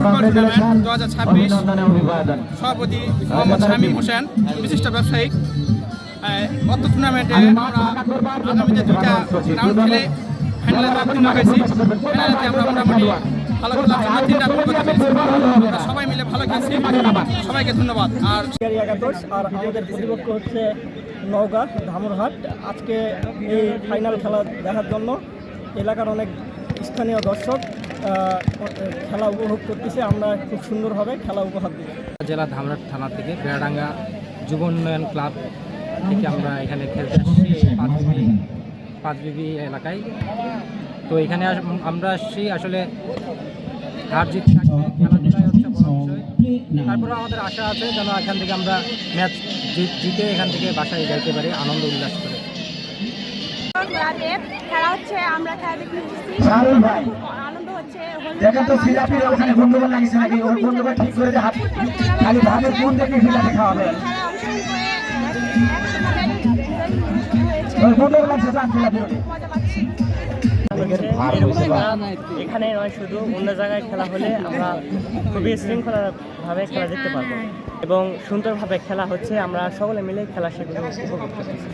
Tournament দু হাজার ছাব্বিশ সভাপতি মোহাম্মদ শামীম হোসেন বিশিষ্ট টুর্নামেন্টে আমরা আগামীতে দুইটা রাউন্ড খেলে ফাইনালে উত্তীর্ণ হয়েছি। ফাইনালেতে আমরা মোটামুটি ভালো খেলার জন্য তিনটা গোল করতে পেরেছি সবাই মিলে ভালো খেলছি। সবাইকে ধন্যবাদ। আর একাদশ আর আমাদের প্রতিপক্ষ হচ্ছে নওগাঁ ধামরহাট। আজকে এই ফাইনাল খেলা দেখার জন্য এলাকার অনেক স্থানীয় দর্শক খেলা উপভোগ করতেছে আমরা খুব সুন্দরভাবে খেলা উপহার দিব জেলা ধামরাট থানা থেকে বেড়াডাঙ্গা যুব উন্নয়ন ক্লাব থেকে আমরা এখানে খেলতে আসছি পাঁচবিবি পাঁচবিবি এলাকায়। তো এখানে আস- আমরা আসছি আসলে হার জিত থাকবে খেলাধুলাই হচ্ছে বড় বিষয়। তারপরে আমাদের আশা আছে যেন এখান থেকে আমরা ম্যাচ জিতে এখান থেকে বাসায় যাইতে পারি আনন্দ উল্লাস করে। খেলা হচ্ছে আমরা খেলা দেখতে দেখেন তো সিলাপির ওখানে গন্ডগোল লাগিয়েছে নাকি? ওর গন্ডগোল ঠিক করে যে হাত খালি ভাবে কোন দেখে লাগছে জান সিলাপির এখানে নয়, শুধু অন্য জায়গায় খেলা হলে আমরা খুবই শৃঙ্খলাভাবে খেলা দেখতে পারব। এবং সুন্দরভাবে খেলা হচ্ছে, আমরা সকলে মিলে খেলা সেগুলো উপভোগ করতেছি